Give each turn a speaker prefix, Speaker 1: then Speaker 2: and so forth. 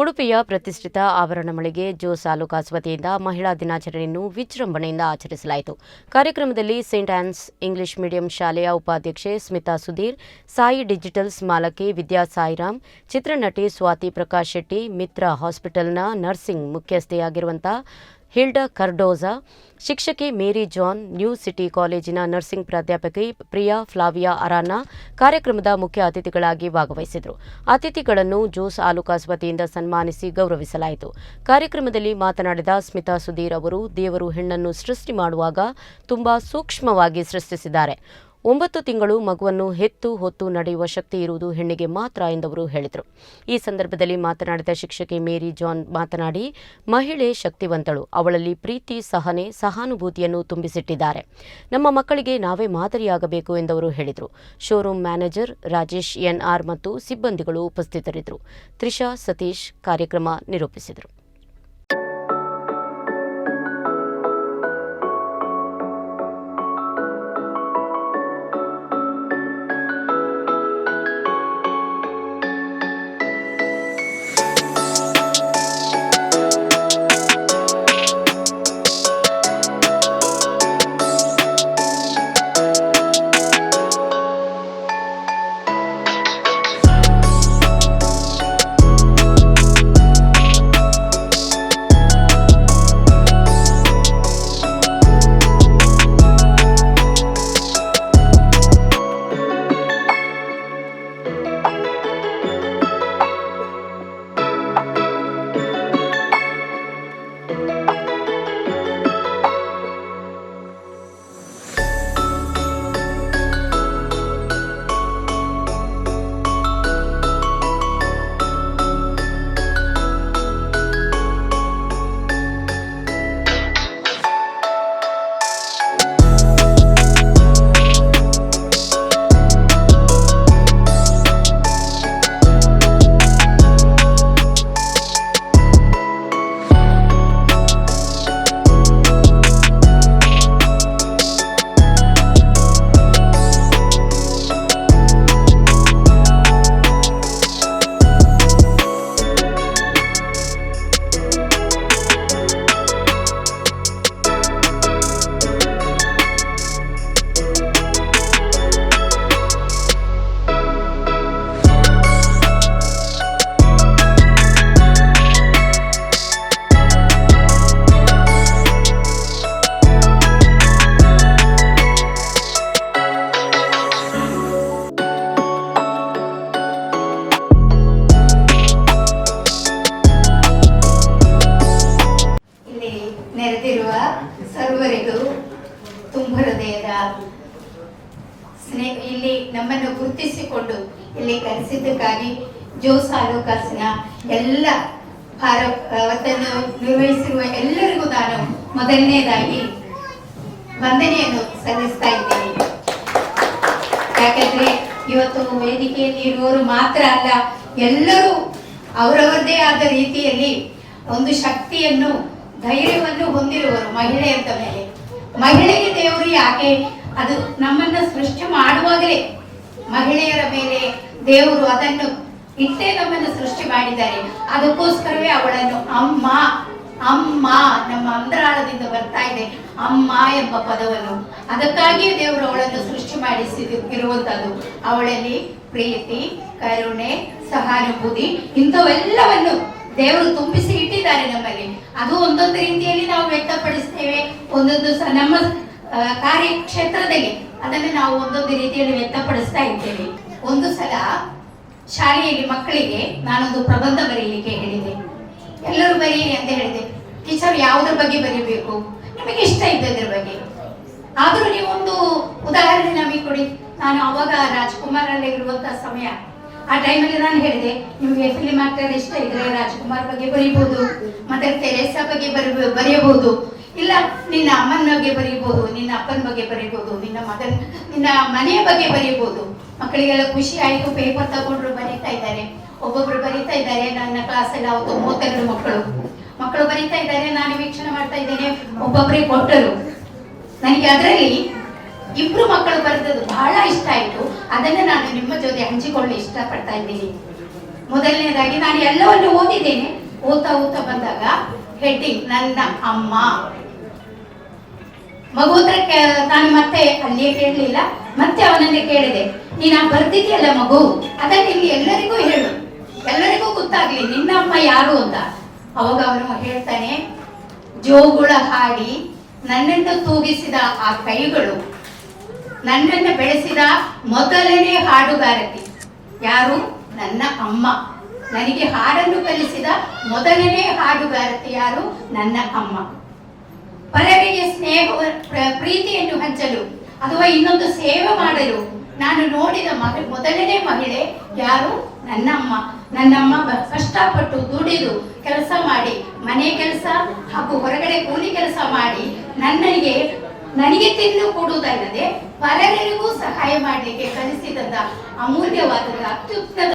Speaker 1: ಉಡುಪಿಯ ಪ್ರತಿಷ್ಠಿತ ಆವರಣ ಮಳಿಗೆ ಜೋಸ್ ಆಲೂಕಾಸ್ ವತಿಯಿಂದ ಮಹಿಳಾ ದಿನಾಚರಣೆಯನ್ನು ವಿಜೃಂಭಣೆಯಿಂದ ಆಚರಿಸಲಾಯಿತು. ಕಾರ್ಯಕ್ರಮದಲ್ಲಿ ಸೇಂಟ್ ಆನ್ಸ್ ಇಂಗ್ಲಿಷ್ ಮೀಡಿಯಂ ಶಾಲೆಯ ಉಪಾಧ್ಯಕ್ಷೆ ಸ್ಮಿತಾ ಸುಧೀರ್, ಸಾಯಿ ಡಿಜಿಟಲ್ಸ್ ಮಾಲಕಿ ವಿದ್ಯಾ ಸಾಯಿರಾಮ್, ಚಿತ್ರನಟಿ ಸ್ವಾತಿ ಪ್ರಕಾಶ್ ಶೆಟ್ಟಿ, ಮಿತ್ರ ಹಾಸ್ಪಿಟಲ್ನ ನರ್ಸಿಂಗ್ ಮುಖ್ಯಸ್ಥೆಯಾಗಿರುವಂತಹ ಹಿಲ್ಡಾ ಕರ್ಡೋಜಾ, ಶಿಕ್ಷಕಿ ಮೇರಿ ಜಾನ್, ನ್ಯೂ ಸಿಟಿ ಕಾಲೇಜಿನ ನರ್ಸಿಂಗ್ ಪ್ರಾಧ್ಯಾಪಕಿ ಪ್ರಿಯಾ ಫ್ಲಾವಿಯಾ ಅರಾನ ಕಾರ್ಯಕ್ರಮದ ಮುಖ್ಯ ಅತಿಥಿಗಳಾಗಿ ಭಾಗವಹಿಸಿದರು. ಅತಿಥಿಗಳನ್ನು ಜೋಸ್ ಆಲೂಕಾಸ್ ವತಿಯಿಂದ ಸನ್ಮಾನಿಸಿ ಗೌರವಿಸಲಾಯಿತು. ಕಾರ್ಯಕ್ರಮದಲ್ಲಿ ಮಾತನಾಡಿದ ಸ್ಮಿತಾ ಸುಧೀರ್ ಅವರು, ದೇವರು ಹೆಣ್ಣನ್ನು ಸೃಷ್ಟಿ ಮಾಡುವಾಗ ತುಂಬಾ ಸೂಕ್ಷ್ಮವಾಗಿ ಸೃಷ್ಟಿಸಿದ್ದಾರೆ. ಒಂಬತ್ತು ತಿಂಗಳು ಮಗುವನ್ನು ಹೆತ್ತು ಹೊತ್ತು ನಡೆಯುವ ಶಕ್ತಿ ಇರುವುದು ಹೆಣ್ಣಿಗೆ ಮಾತ್ರ ಎಂದವರು ಹೇಳಿದರು. ಈ ಸಂದರ್ಭದಲ್ಲಿ ಮಾತನಾಡಿದ ಶಿಕ್ಷಕಿ ಮೇರಿ ಜಾನ್ ಮಾತನಾಡಿ, ಮಹಿಳೆ ಶಕ್ತಿವಂತಳು, ಅವಳಲ್ಲಿ ಪ್ರೀತಿ, ಸಹನೆ, ಸಹಾನುಭೂತಿಯನ್ನು ತುಂಬಿಸಿಟ್ಟಿದ್ದಾರೆ. ನಮ್ಮ ಮಕ್ಕಳಿಗೆ ನಾವೇ ಮಾದರಿಯಾಗಬೇಕು ಎಂದವರು ಹೇಳಿದರು. ಶೋರೂಮ್ ಮ್ಯಾನೇಜರ್ ರಾಜೇಶ್ ಎನ್ಆರ್ ಮತ್ತು ಸಿಬ್ಬಂದಿಗಳು ಉಪಸ್ಥಿತರಿದ್ದರು. ತ್ರಿಷಾ ಸತೀಶ್ ಕಾರ್ಯಕ್ರಮ ನಿರೂಪಿಸಿದರು.
Speaker 2: ಇಲ್ಲಿ ನಮ್ಮನ್ನು ಗುರುತಿಸಿಕೊಂಡು ಇಲ್ಲಿ ಕರೆಸಿದ್ದಕ್ಕಾಗಿ ಜೋಸ್ ಆಲೋಕಾಸಿನ ಎಲ್ಲ ಭಾರತವನ್ನು ನಿರ್ವಹಿಸಿರುವ ಎಲ್ಲರಿಗೂ ನಾನು ಮೊದಲನೇದಾಗಿ ವಂದನೆಯನ್ನು ಸಲ್ಲಿಸ್ತಾ ಇದ್ದೇನೆ. ಯಾಕಂದ್ರೆ ಇವತ್ತು ವೇದಿಕೆಯಲ್ಲಿ ಇರುವವರು ಮಾತ್ರ ಅಲ್ಲ, ಎಲ್ಲರೂ ಅವರವರದೇ ಆದ ರೀತಿಯಲ್ಲಿ ಒಂದು ಶಕ್ತಿಯನ್ನು, ಧೈರ್ಯವನ್ನು ಹೊಂದಿರುವರು ಮಹಿಳೆ ಅಂತ ಮೇಲೆ. ಮಹಿಳೆಗೆ ದೇವರು ಯಾಕೆ ಅದು ನಮ್ಮನ್ನ ಸೃಷ್ಟಿ ಮಾಡುವಾಗಲೇ ಮಹಿಳೆಯರ ಮೇಲೆ ದೇವರು ಅದನ್ನು ಇಟ್ಟೇ ನಮ್ಮನ್ನು ಸೃಷ್ಟಿ ಮಾಡಿದ್ದಾರೆ. ಅದಕ್ಕೋಸ್ಕರವೇ ಅವಳನ್ನು ಅಮ್ಮ ಅಮ್ಮ ನಮ್ಮ ಅಂತರಾಳದಿಂದ ಬರ್ತಾ ಇದೆ. ಅಮ್ಮ ಎಂಬ ಪದವನ್ನು. ಅದಕ್ಕಾಗಿಯೇ ದೇವರು ಅವಳನ್ನು ಸೃಷ್ಟಿ ಮಾಡಿಸಿ ಇರುವಂತದ್ದು ಅವಳಲ್ಲಿ ಪ್ರೀತಿ, ಕರುಣೆ, ಸಹಾನುಭೂತಿ ಇಂಥವೆಲ್ಲವನ್ನು ದೇವರು ತುಂಬಿಸಿ ಇಟ್ಟಿದ್ದಾರೆ ನಮ್ಮಲ್ಲಿ. ಅದು ಒಂದೊಂದು ರೀತಿಯಲ್ಲಿ ನಾವು ವ್ಯಕ್ತಪಡಿಸ್ತೇವೆ. ಒಂದೊಂದು ನಮ್ಮ ಕಾರ್ಯಕ್ಷೇತ್ರದಲ್ಲಿ ಅದನ್ನು ನಾವು ಒಂದೊಂದು ರೀತಿಯಲ್ಲಿ ವ್ಯಕ್ತಪಡಿಸ್ತಾ ಇದ್ದೇವೆ. ಒಂದು ಸಲ ಶಾಲೆಯಲ್ಲಿ ಮಕ್ಕಳಿಗೆ ನಾನೊಂದು ಪ್ರಬಂಧ ಬರೀಲಿಕ್ಕೆ ಹೇಳಿದೆ. ಎಲ್ಲರೂ ಬರೀರಿ ಅಂತ ಹೇಳಿದೆ. ಟೀಚರ್ ಯಾವುದ್ರ ಬಗ್ಗೆ ಬರೀಬೇಕು? ನಿಮಗೆ ಇಷ್ಟ ಇದ್ದದ್ರ ಬಗ್ಗೆ. ಆದರೂ ನೀವು ಒಂದು ಉದಾಹರಣೆ ನಮಗೆ ಕೊಡಿ. ನಾನು ಅವಾಗ ರಾಜ್ಕುಮಾರ್ ಅಲ್ಲಿ ಇರುವಂತಹ ಸಮಯ. ಆ ಟೈಮಲ್ಲಿ ನಾನು ಹೇಳಿದೆ, ನಿಮಗೆ ಫಿಲಿಂ ಆಕ್ಟರ್ ಇಷ್ಟ ಇದ್ರೆ ರಾಜ್ಕುಮಾರ್ ಬಗ್ಗೆ ಬರೀಬಹುದು ಮತ್ತೆ ತೆರೇಸಾ ಬಗ್ಗೆ ಬರಿ, ಬರೆಯಬಹುದು. ಇಲ್ಲ, ನಿನ್ನ ಅಮ್ಮನ ಬಗ್ಗೆ ಬರೀಬಹುದು ನಿನ್ನ ಅಪ್ಪನ ಬಗ್ಗೆ ಬರೀಬಹುದು ನಿನ್ನ ಮಗನ್, ನಿನ್ನ ಮನೆಯ ಬಗ್ಗೆ ಬರೀಬಹುದು ಮಕ್ಕಳಿಗೆಲ್ಲ ಖುಷಿ ಆಯ್ತು ಪೇಪರ್ ತಗೊಂಡ್ರು ಬರೀತಾ ಇದ್ದಾರೆ. ಒಬ್ಬೊಬ್ರು ಬರೀತಾ ಇದ್ದಾರೆ, ನನ್ನ ಕ್ಲಾಸಲ್ಲಿ ಅವತ್ತು ಮೂವತ್ತೆರಡು ಮಕ್ಕಳು. ಮಕ್ಕಳು ಬರೀತಾ ಇದ್ದಾರೆ, ನಾನು ವೀಕ್ಷಣೆ ಮಾಡ್ತಾ ಇದ್ದೇನೆ. ಒಬ್ಬೊಬ್ಬರಿಗೆ ಕೊಟ್ಟರು. ನನಗೆ ಅದರಲ್ಲಿ ಇಬ್ರು ಮಕ್ಕಳು ಬರೆದದ್ದು ಬಹಳ ಇಷ್ಟ ಆಯ್ತು. ಅದನ್ನ ನಾನು ನಿಮ್ಮ ಜೊತೆ ಹಂಚಿಕೊಳ್ಳಲು ಇಷ್ಟಪಡ್ತಾ ಇದ್ದೀನಿ. ಮೊದಲನೇದಾಗಿ ನಾನು ಎಲ್ಲವನ್ನು ಓದಿದ್ದೇನೆ. ಓದ್ತಾ ಓದ್ತಾ ಬಂದಾಗ ಹೆಡ್ಡಿಂಗ್ ನನ್ನ ಅಮ್ಮ. ಮಗು ಹತ್ರ ಕೇ- ನಾನು ಮತ್ತೆ ಅಲ್ಲಿಯೇ ಕೇಳಲಿಲ್ಲ, ಮತ್ತೆ ಅವನನ್ನೇ ಕೇಳಿದೆ, ನೀನು ಬರ್ತಿದ್ಯಲ್ಲ ಮಗು, ಅದಕ್ಕೆ ಇಲ್ಲಿ ಎಲ್ಲರಿಗೂ ಹೇಳು. ಎಲ್ಲರಿಗೂ ಗೊತ್ತಾಗ್ಲಿ, ನಿನ್ನ ಅಮ್ಮ ಯಾರು ಅಂತ. ಅವಾಗ ಅವನು ಹೇಳ್ತಾನೆ, ಜೋಗುಳ ಹಾಡಿ ನನ್ನನ್ನು ತೂಗಿಸಿದ ಆ ಕೈಗಳು, ನನ್ನನ್ನು ಬೆಳೆಸಿದ ಮೊದಲನೇ ಹಾಡುಗಾರತಿ. ಯಾರು? ನನ್ನ ಅಮ್ಮ. ನನಗೆ ಹಾಡನ್ನು ಕಲಿಸಿದ ಮೊದಲನೇ ಹಾಡುಗಾರತಿ ಯಾರು? ನನ್ನ ಅಮ್ಮ. ಪರರಿಗೆ ಸ್ನೇಹ ಹಂಚಲು ಅಥವಾ ಇನ್ನೊಂದು ಸೇವೆ ಮಾಡಲು. ನಾನು ನೋಡಿದ ಮಗ, ಮೊದಲನೇ ಮಹಿಳೆ ಯಾರು? ನನ್ನಮ್ಮ. ನನ್ನಮ್ಮ ಕಷ್ಟಪಟ್ಟು ದುಡಿದು ಕೆಲಸ ಮಾಡಿ, ಮನೆ ಕೆಲಸ ಹಾಗೂ ಹೊರಗಡೆ ಕೂಲಿ ಕೆಲಸ ಮಾಡಿ ನನ್ನನಿಗೆ ನನಗೆ ತಿಂದು ಕೊಡುವುದಲ್ಲದೆ ಪರರಿಗೂ ಸಹಾಯ ಮಾಡಲಿಕ್ಕೆ ಕಲಿಸಿದಂತ ಅಮೂಲ್ಯವಾದ ಅತ್ಯುನ್ನತ